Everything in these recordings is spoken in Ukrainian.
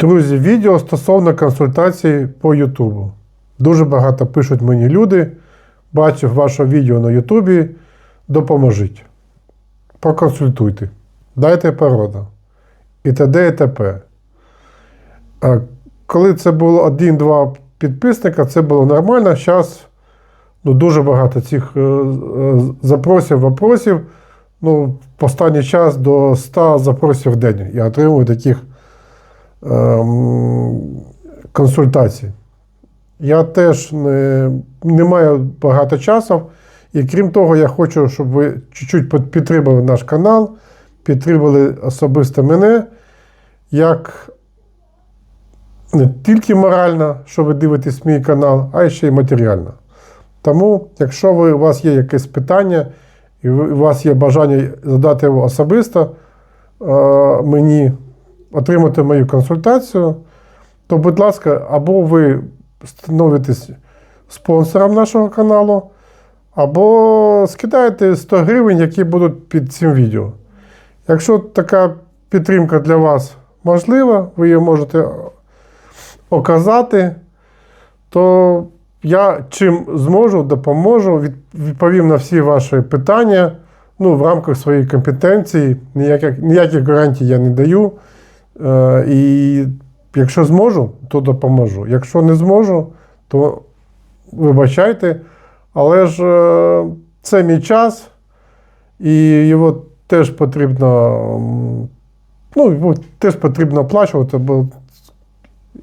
Друзі, відео стосовно консультації по Ютубу. Дуже багато пишуть мені люди. Бачив ваше відео на Ютубі. Допоможіть. Проконсультуйте. Дайте пораду. І т.д. і т.п. Коли це було один-два підписника, це було нормально. Зараз ну, дуже багато цих е, е, запросів, вопросів. Ну, останній час до 100 запросів в день. Я отримую таких консультацій. Я теж не, не маю багато часу. І крім того, я хочу, щоб ви чуть-чуть підтримали наш канал, підтримали особисто мене, як не тільки морально, що ви дивитесь мій канал, а ще й матеріально. Тому, якщо ви, у вас є якесь питання, і у вас є бажання задати його особисто е, мені, отримати мою консультацію, то, будь ласка, або ви становитесь спонсором нашого каналу, або скидаєте 100 гривень, які будуть під цим відео. Якщо така підтримка для вас можлива, ви її можете оказати, то я чим зможу, допоможу, відповім на всі ваші питання. Ну, в рамках своєї компетенції, ніяких, ніяких гарантій я не даю. Е, і якщо зможу, то допоможу. Якщо не зможу, то вибачайте. Але ж е, це мій час, і його теж потрібно, ну, його теж потрібно оплачувати, бо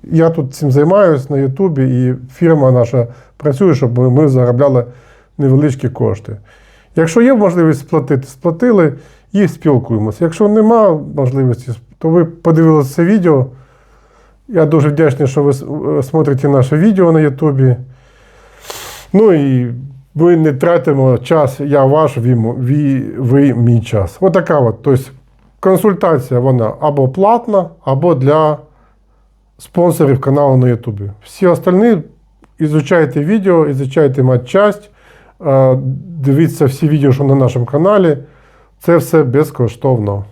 я тут цим займаюся на Ютубі, і фірма наша працює, щоб ми заробляли невеличкі кошти. Якщо є можливість сплатити, сплатили і спілкуємося. Якщо нема можливості, то ви подивилися це відео. Я дуже вдячний, що ви е, смотрите наше відео на Ютубі. Ну і ми не тратимо час, я ваш, ви, ви, ви мій час. Отака от. Тобто консультація вона або платна, або для спонсорів каналу на Ютубі. Всі остальні ізучайте відео, ізучайте матчасть, е, дивіться всі відео, що на нашому каналі. Це все безкоштовно.